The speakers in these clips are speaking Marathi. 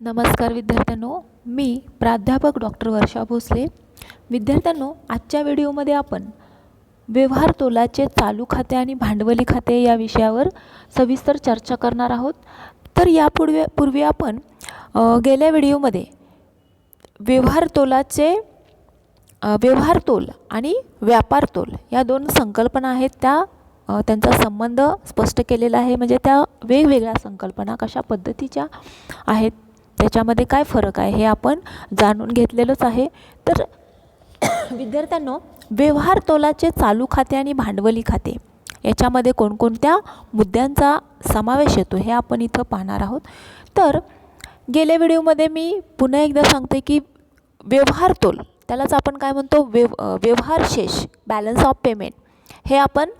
नमस्कार विद्यार्थ्यांनो मी प्राध्यापक डॉक्टर वर्षा भोसले. विद्यार्थ्यांनो आजच्या व्हिडिओमध्ये आपण व्यवहार तोलाचे चालू खाते आणि भांडवली खाते या विषयावर सविस्तर चर्चा करणार आहोत. तर यापूर्वी पूर्वी आपण गेल्या व्हिडिओमध्ये व्यवहार तोलाचे व्यवहार तोल आणि व्यापार तोल या दोन संकल्पना आहेत. त्या त्यांचा संबंध स्पष्ट केलेला आहे. म्हणजे त्या वेगवेगळ्या संकल्पना कशा पद्धतीच्या आहेत त्याच्यामध्ये काय फरक आहे हे आपण जाणून घेतलेलंच आहे. तर विद्यार्थ्यांनो व्यवहार तोलाचे चालू खाते आणि भांडवली खाते याच्यामध्ये कोणकोणत्या मुद्द्यांचा समावेश येतो हे आपण इथं पाहणार आहोत. तर गेल्या व्हिडिओमध्ये मी पुन्हा एकदा सांगते की व्यवहार तोल त्यालाच आपण काय म्हणतो? व्यव व्यवहार शेष बॅलन्स ऑफ पेमेंट हे आपण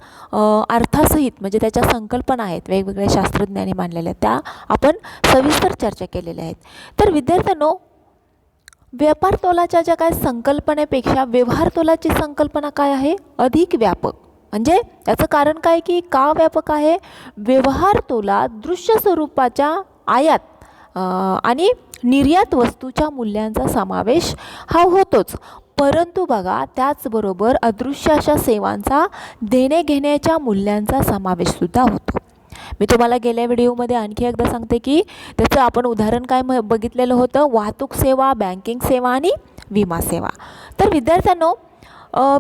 अर्थासहित म्हणजे त्याच्या संकल्पना आहेत वेगवेगळ्या शास्त्रज्ञांनी मांडलेल्या त्या आपण सविस्तर चर्चा केलेल्या आहेत. तर विद्यार्थ्यांनो व्यापार तोलाच्या ज्या काय संकल्पनेपेक्षा व्यवहार तोलाची संकल्पना काय आहे? अधिक व्यापक. म्हणजे याचं कारण काय की का व्यापक आहे? व्यवहार तोला दृश्य स्वरूपाच्या आयात आणि निर्यात वस्तूच्या मूल्यांचा समावेश हा होतोच. परंतु बघा त्याचबरोबर अदृश्य अशा सेवांचा देणे घेण्याच्या मूल्यांचा समावेशसुद्धा होतो. मी तुम्हाला गेल्या व्हिडिओमध्ये आणखी एकदा सांगते की त्याचं आपण उदाहरण काय म बघितलेलं होतं? वाहतूक सेवा बँकिंग सेवा आणि विमा सेवा. तर विद्यार्थ्यांनो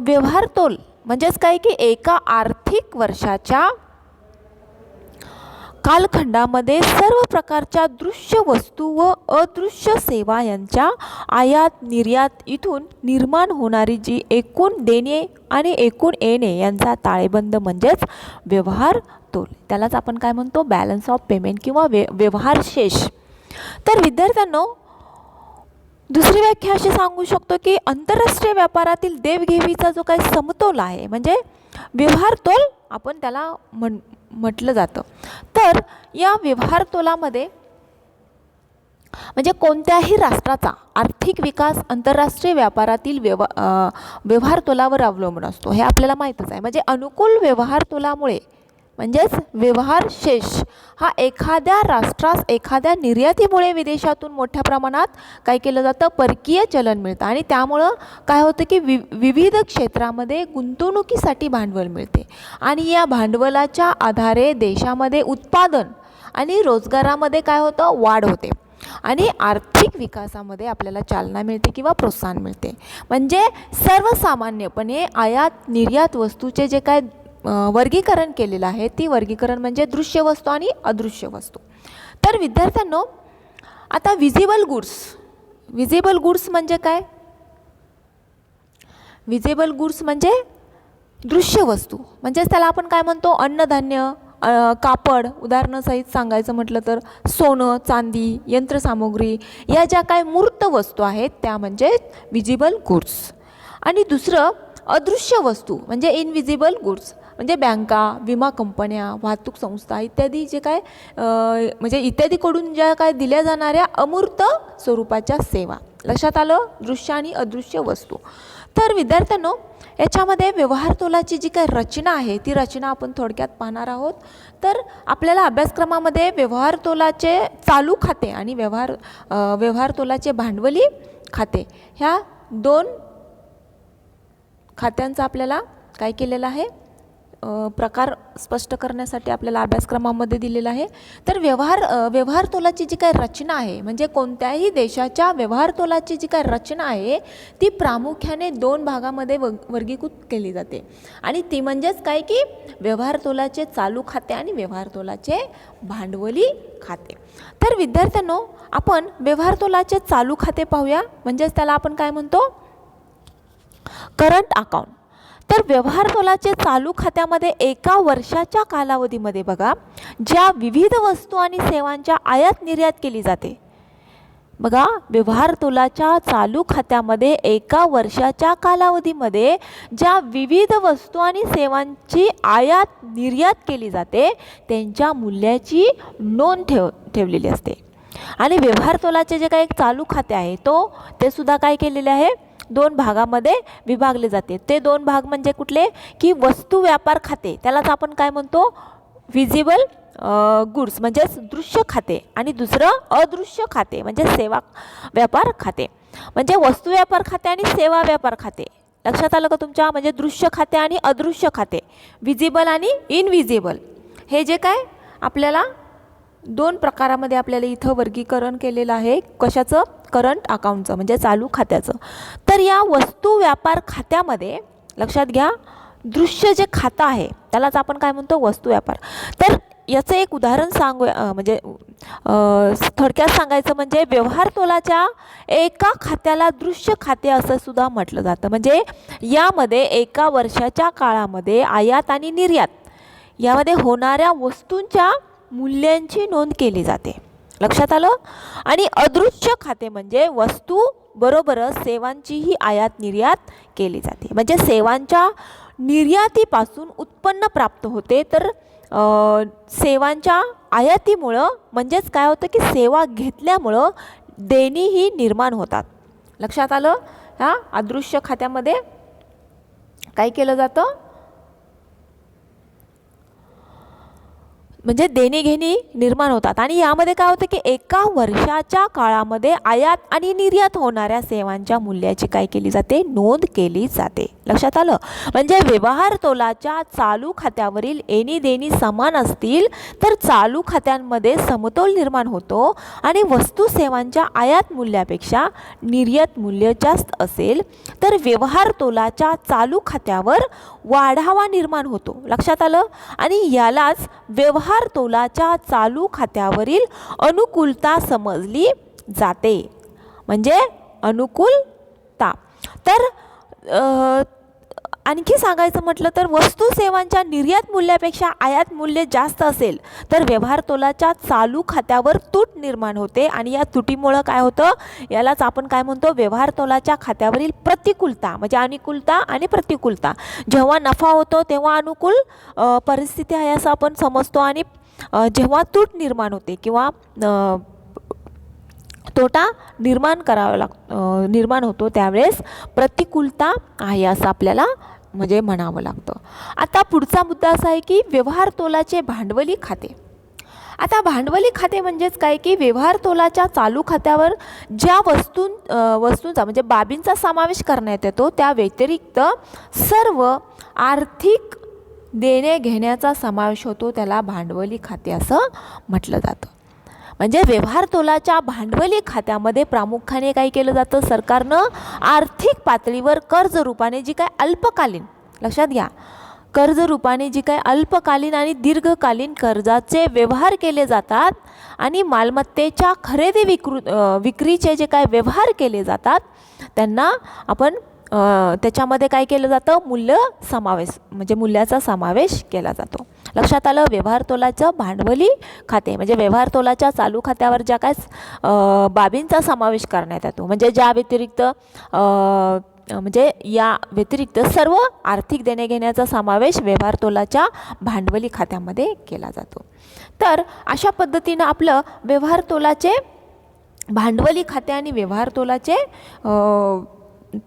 व्यवहार तोल म्हणजेच काय की एका आर्थिक वर्षाच्या कालखंडामध्ये सर्व प्रकारच्या दृश्य वस्तू व अदृश्य सेवा यांच्या आयात निर्यात इथून निर्माण होणारी जी एकूण देणे आणि एकूण येणे यांचा ताळेबंद म्हणजेच व्यवहार तोल. त्यालाच आपण काय म्हणतो? बॅलन्स ऑफ पेमेंट किंवा व्य व्यवहार शेष. तर विद्यार्थ्यांनो दुसरी व्याख्या अशी सांगू शकतो की आंतरराष्ट्रीय व्यापारातील देवघेवीचा जो काही समतोल आहे म्हणजे व्यवहार तोल आपण त्याला म्हण म्हटलं जातं. तर या व्यवहार तोलामध्ये म्हणजे कोणत्याही राष्ट्राचा आर्थिक विकास आंतरराष्ट्रीय व्यापारातील व्यव व्यवहार तोलावर अवलंबून असतो. हे आपल्याला माहीतच आहे. म्हणजे अनुकूल व्यवहार तोलामुळे म्हणजेच व्यवहार शेष. हा एखाद्या राष्ट्रास एखाद्या निर्यातीमुळे विदेशातून मोठ्या प्रमाणात काय केलं जातं? परकीय चलन मिळतं. आणि त्यामुळं काय होतं की वि विविध क्षेत्रामध्ये गुंतवणुकीसाठी भांडवल मिळते. आणि या भांडवलाच्या आधारे देशामध्ये उत्पादन आणि रोजगारामध्ये काय होतं? वाढ होते. आणि आर्थिक विकासामध्ये आपल्याला चालना मिळते किंवा प्रोत्साहन मिळते. म्हणजे सर्वसामान्यपणे आयात निर्यात वस्तूचे जे काय वर्गीकरण केलेलं आहे. ती वर्गीकरण म्हणजे दृश्य वस्तू आणि अदृश्य वस्तू. तर विद्यार्थ्यांनो आता विजिबल गुड्स विजिबल गुड्स म्हणजे काय? विजेबल गुड्स म्हणजे दृश्य वस्तू. म्हणजेच त्याला आपण काय म्हणतो? अन्नधान्य कापड उदाहरणासहित सांगायचं म्हटलं तर सोनं चांदी यंत्रसामुग्री या ज्या काय मूर्त वस्तू आहेत त्या म्हणजे विजिबल गुड्स आणि दुसरं अदृश्य वस्तू म्हणजे इनविजिबल गुड्स म्हणजे बँका विमा कंपन्या वाहतूक संस्था इत्यादी जे काय म्हणजे इत्यादीकडून ज्या काय दिल्या जाणाऱ्या अमूर्त स्वरूपाच्या सेवा. लक्षात आलं? दृश्य आणि अदृश्य वस्तू. तर विद्यार्थ्यांनो याच्यामध्ये व्यवहार तोलाची जी काही रचना आहे ती रचना आपण थोडक्यात पाहणार आहोत. तर आपल्याला अभ्यासक्रमामध्ये व्यवहार तोलाचे चालू खाते आणि व्यवहार व्यवहार तोलाचे भांडवली खाते ह्या दोन खात्यांचा आपल्याला काय केलेलं आहे? प्रकार स्पष्ट करण्यासाठी आपल्याला अभ्यासक्रमामध्ये दिलेला आहे. तर व्यवहार व्यवहार तोलाची जी काय रचना आहे म्हणजे कोणत्याही देशाच्या व्यवहार तोलाची जी काय रचना आहे ती प्रामुख्याने दोन भागामध्ये व वर्गीकृत केली जाते. आणि ती म्हणजेच काय की व्यवहार तोलाचे चालू खाते आणि व्यवहार तोलाचे भांडवली खाते. तर विद्यार्थ्यांनो आपण व्यवहार तोलाचे चालू खाते पाहूया. म्हणजेच त्याला आपण काय म्हणतो? Current account. तर व्यवहार तोलाचे चालू खात्यामध्ये एका वर्षाच्या कालावधीमध्ये बघा ज्या विविध वस्तू आणि सेवांच्या आयात निर्यात केली जाते. बघा व्यवहार तोलाच्या चालू खात्यामध्ये एका वर्षाच्या कालावधीमध्ये ज्या विविध वस्तू आणि सेवांची आयात निर्यात केली जाते त्यांच्या मूल्याची नोंद ठेव ठेवलेली असते. आणि व्यवहार तोलाचे जे काही एक चालू खाते आहे तो ते सुद्धा काय केलेले आहे? दोन भागामध्ये विभागले जाते. ते दोन भाग म्हणजे कुठले? की वस्तू व्यापार खाते. त्यालाच आपण काय म्हणतो? विजिबल गुड्स म्हणजेच दृश्य खाते आणि दुसरं अदृश्य खाते म्हणजे सेवा व्यापार खाते. म्हणजे वस्तू व्यापार खाते आणि सेवा व्यापार खाते. लक्षात आलं का तुमच्या? म्हणजे दृश्य खाते आणि अदृश्य खाते. विजिबल आणि इनविजिबल हे जे काय? आपल्याला दोन प्रकारामध्ये आपल्याला इथं वर्गीकरण केलेलं आहे. कशाचं? करंट अकाउंटचं म्हणजे चालू खात्याचं. तर या वस्तू व्यापार खात्यामध्ये लक्षात घ्या दृश्य जे खातं आहे त्यालाच आपण काय म्हणतो? वस्तू व्यापार. तर याचं एक उदाहरण सांगू म्हणजे थोडक्यात सांगायचं म्हणजे व्यवहार तोलाच्या एका खात्याला दृश्य खाते असं सुद्धा म्हटलं जातं. म्हणजे यामध्ये एका वर्षाच्या काळामध्ये आयात आणि निर्यात यामध्ये होणाऱ्या वस्तूंच्या मूल्यांची नोंद केली जाते. लक्षात आलं? आणि अदृश्य खाते म्हणजे वस्तू बरोबरच सेवांचीही आयात निर्यात केली जाते. म्हणजे सेवांच्या निर्यातीपासून उत्पन्न प्राप्त होते. तर सेवांच्या आयातीमुळं म्हणजेच काय होतं की सेवा घेतल्यामुळं देणीही निर्माण होतात. लक्षात आलं? ह्या अदृश्य खात्यामध्ये काय केलं जातं? म्हणजे देणीघेणी निर्माण होतात. आणि यामध्ये काय होतं की एका वर्षाच्या काळामध्ये आयात आणि निर्यात होणाऱ्या सेवांच्या मूल्याची काय केली जाते? नोंद केली जाते. लक्षात आलं? म्हणजे व्यवहार तोलाच्या चालू खात्यावरील एनी देणी समान असतील तर चालू खात्यांमध्ये समतोल निर्माण होतो आणि वस्तू सेवांच्या आयात मूल्यापेक्षा निर्यात मूल्य जास्त असेल तर व्यवहार तोलाच्या चालू खात्यावर वाढावा निर्माण होतो. लक्षात आलं? आणि यालाच व्यवहार तोलाच्या चालू खात्यावरील अनुकूलता समजली जाते. म्हणजे अनुकूलता. तर आणखी सांगायचं म्हटलं तर वस्तू सेवांच्या निर्यात मूल्यापेक्षा आयात मूल्य जास्त असेल तर व्यवहार तोलाच्या चालू खात्यावर तूट निर्माण होते. आणि या तुटीमुळं काय होतं? यालाच आपण काय म्हणतो? व्यवहार तोलाच्या खात्यावरील प्रतिकूलता म्हणजे अनुकूलता आणि प्रतिकूलता. जेव्हा नफा होतो तेव्हा अनुकूल परिस्थिती आहे असं आपण समजतो. आणि जेव्हा तूट निर्माण होते किंवा तोटा निर्माण करावा लाग निर्माण होतो त्यावेळेस प्रतिकूलता आहे असं आपल्याला म्हणजे म्हणावं लागतं. आता पुढचा मुद्दा असा आहे की व्यवहार तोलाचे भांडवली खाते. आता भांडवली खाते म्हणजेच काय? की व्यवहार तोलाच्या चालू खात्यावर ज्या वस्तू वस्तूंचा म्हणजे बाबींचा समावेश करण्यात येतो त्या व्यतिरिक्त सर्व आर्थिक देणे घेण्याचा समावेश होतो त्याला भांडवली खाते असं म्हटलं जातं. म्हणजे व्यवहार तोलाच्या भांडवली खात्यामध्ये प्रामुख्याने काय केलं जातं? सरकारनं आर्थिक पातळीवर कर्ज रूपाने जी काय अल्पकालीन लक्षात घ्या कर्ज रूपाने जी काय अल्पकालीन आणि दीर्घकालीन कर्जाचे व्यवहार केले जातात आणि मालमत्तेच्या खरेदी विक्रू विक्रीचे जे काय व्यवहार केले जातात त्यांना आपण त्याच्यामध्ये काय केलं जातं? मूल्य समावेश म्हणजे मूल्याचा समावेश केला जातो. लक्षात आलं व्यवहार तोलाचं भांडवली खाते. म्हणजे व्यवहार तोलाच्या चालू खात्यावर ज्या काय बाबींचा समावेश करण्यात येतो. म्हणजे ज्या व्यतिरिक्त म्हणजे या व्यतिरिक्त सर्व आर्थिक देण्याघेण्याचा समावेश व्यवहार तोलाच्या भांडवली खात्यामध्ये केला जातो. तर अशा पद्धतीनं आपलं व्यवहार तोलाचे भांडवली खाते आणि व्यवहार तोलाचे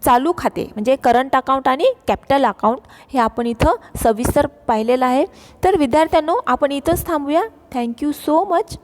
चालू खाते म्हणजे करंट अकाउंट आणि कॅपिटल अकाउंट हे आपण इथं सविस्तर पाहिलेलं आहे. तर विद्यार्थ्यांनो आपण इथंच थांबूया. Thank you so much